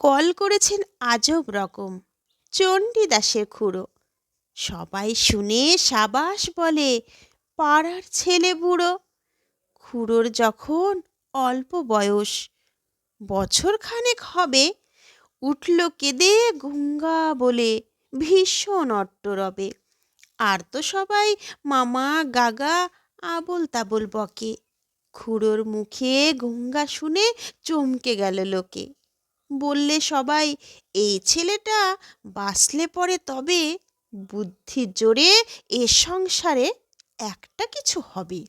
Call করেছেন আজব রকম। চণ্ডীদাসের খুড়ো। সবাই শুনে সাবাস বলে, পাড়ার ছেলে বুড়ো? খুড়োর যখন অল্প বয়স বছর খানেক হবে, উঠল কেঁদে গুঙ্গা বলে ভীষণ অট্টরবে। আর তো সবাই মামা, গাগা আবোল তাবোল বকে। খুড়োর মুখে গঙ্গা শুনে চমকে গেল লোকে। বললে সবাই, এই ছেলেটা বাঁচলে পরে তবে বুদ্ধির জোরে এ সংসারে একটা কিছু হবে।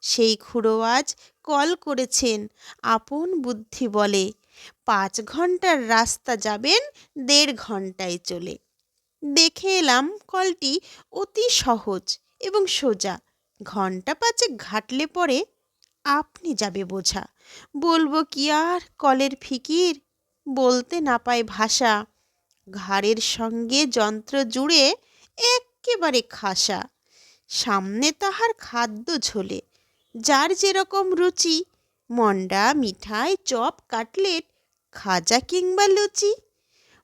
সেই খুড়ো আজ কল করেছেন, আপন বুদ্ধি বলে। পাঁচ ঘণ্টার রাস্তা যাবেন, দেড় ঘন্টায় চলে। দেখে এলাম কলটি অতি সহজ এবং সোজা। ঘণ্টা পাঁচেক ঘাটলে পরে আপনি যাবে বোঝা। বলব কি আর কলের ফিকির? বলতে না পায় ভাষা। ঘাড়ের সঙ্গে যন্ত্র জুড়ে এক্কেবারে খাসা। সামনে তাহার খাদ্য ঝোলে, যার যেরকম রুচি, মন্ডা, মিঠাই, চপ, কাটলেট, খাজা কিংবা লুচি।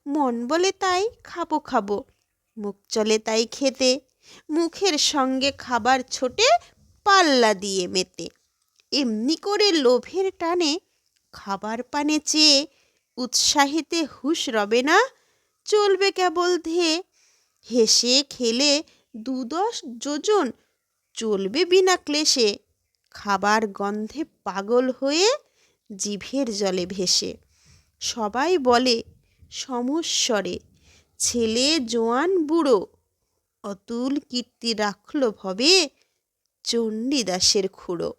মন বলে তাই খাব খাব, মুখ চলে তাই খেতে, মুখের সঙ্গে খাবার ছোটে পাল্লা দিয়ে মেতে। এমনি করে লোভের টানে খাবার পানে চেয়ে উৎসাহিতে হুঁশ রবে না, চলবে কেবল ধেয়ে। হেসে খেলে দুদশ যোজন, চলবে বিনা ক্লেশে। খাবার গন্ধে পাগল হয়ে জিভের জলে ভেসে। সবাই বলে, সমস্বরে, ছেলে জোয়ান বুড়ো, অতুল কীর্তি রাখল ভবে চণ্ডীদাসের খুড়ো।